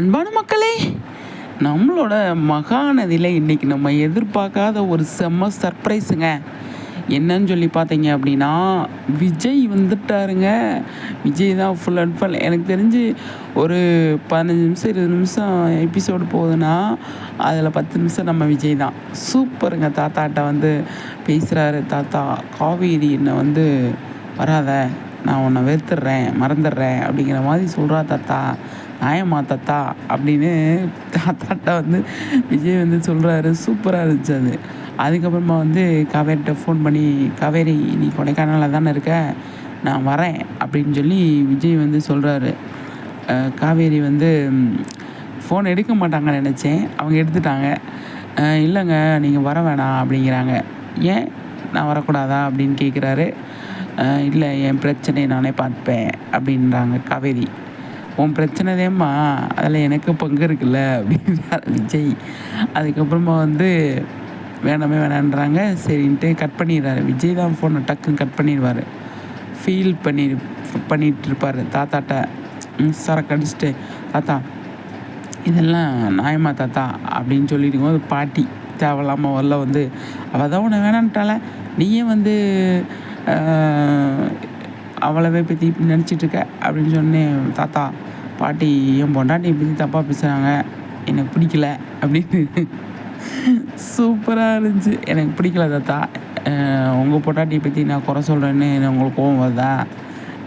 அன்பான மக்களே நம்மளோட மகாநதியில் இன்றைக்கி நம்ம எதிர்பார்க்காத ஒரு செம்ம சர்ப்ரைஸுங்க. என்னன்னு சொல்லி பார்த்தீங்க அப்படின்னா விஜய் வந்துட்டாருங்க. விஜய் தான் ஃபுல் அண்ட் ஃபுல் எனக்கு தெரிஞ்சு ஒரு பதினஞ்சு நிமிஷம் இருபது நிமிஷம் எபிசோடு போகுதுன்னா அதில் பத்து நிமிஷம் நம்ம விஜய் தான். சூப்பருங்க. தாத்தாட்ட வந்து பேசுகிறாரு தாத்தா காவேரி என்னை வந்து வராத. நான் உன்னை வெறுத்துடுறேன் மறந்துடுறேன் அப்படிங்கிற மாதிரி சொல்கிறா தாத்தா. நியாயமா தாத்தா? அப்படின்னு தாத்தாட்ட வந்து விஜய் வந்து சொல்கிறாரு சூப்பராக இருந்துச்சு அது. அதுக்கப்புறமா வந்து காவேரிட்ட ஃபோன் பண்ணி காவேரி நீ கொடைக்கானலில் தானே இருக்க? நான் வரேன் அப்படின்னு சொல்லி விஜய் வந்து சொல்கிறாரு காவேரி வந்து ஃபோன் எடுக்க மாட்டாங்கன்னு நினச்சேன். அவங்க எடுத்துட்டாங்க. இல்லைங்க நீங்கள் வர வேணாம் அப்படிங்கிறாங்க. ஏன்? நான் வரக்கூடாதா அப்படின்னு கேட்குறாரு இல்லை என் பிரச்சனையை நானே பார்த்துப்பேன் அப்படின்றாங்க காவேரி. உன் பிரச்சனைதேம்மா அதில் எனக்கு பங்கு இருக்குல்ல அப்படின்றார் விஜய். அதுக்கப்புறமா வந்து வேணாமே வேணான்றாங்க. சரின்ட்டு கட் பண்ணிடுறாரு. விஜய் தான் ஃபோனை டக்குன்னு கட் பண்ணிடுவார். ஃபீல் பண்ணி பண்ணிகிட்டு இருப்பார் தாத்தாட்ட மின்சாரம் சரக்கு அடிச்சுட்டு தாத்தா இதெல்லாம் நாயமா தாத்தா? அப்படின்னு சொல்லிட்டு போது பாட்டி தேவையில்லாமல் வரல வந்து. அவள் தான் உன்னை வேணான்ட்டால. நீயே வந்து அவளவே பற்றி இப்படி நினச்சிட்டு இருக்க அப்படின்னு சொன்னேன் தாத்தா. பாட்டி என் பொண்டாட்டி பற்றி தப்பாக பேசுகிறாங்க எனக்கு பிடிக்கல அப்படின்னு. சூப்பராக இருந்துச்சு. எனக்கு பிடிக்கல தாத்தா. உங்கள் பொண்டாட்டியை பற்றி நான் குறை சொல்கிறேன்னு உங்களுக்கு கோவம் வருதா?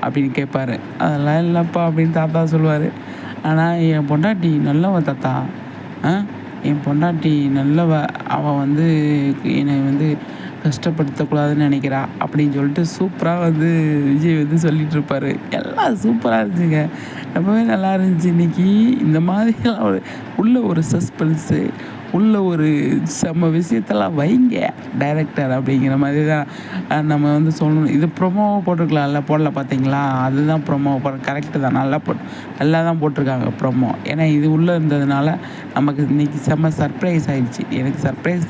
அப்படின்னு கேட்பாரு அதெல்லாம் இல்லைப்பா அப்படின்னு தாத்தா சொல்லுவார். ஆனால் என் பொண்டாட்டி நல்லவன் தாத்தா. ஆ என் பொண்டாட்டி நல்லவ அவள் வந்து என்னை வந்து கஷ்டப்படுத்தக்கூடாதுன்னு நினைக்கிறா அப்படின்னு சொல்லிட்டு சூப்பராக வந்து விஜய் வந்து சொல்லிகிட்ருப்பார் இருப்பாரு. எல்லாம் சூப்பராக இருந்துச்சுங்க. ரொம்பவே நல்லா இருந்துச்சு இன்றைக்கி இந்த மாதிரிலாம் ஒரு உள்ள ஒரு சஸ்பென்ஸு உள்ள ஒரு செம்ம விஷயத்தெல்லாம் வைங்க. டைரக்டர் அப்படிங்கிற மாதிரி தான் நம்ம வந்து சொல்லணும். இது ப்ரொமோவை போட்டிருக்கலாம்ல போடல பார்த்தீங்களா அதுதான் ப்ரொமோ போட கரெக்டு தான். நல்லா போட் நல்லா தான் போட்டிருக்காங்க ப்ரொமோ ஏன்னா இது உள்ளே இருந்ததுனால நமக்கு இன்றைக்கி செம்ம சர்ப்ரைஸ் ஆயிடுச்சு. எனக்கு சர்ப்ரைஸ்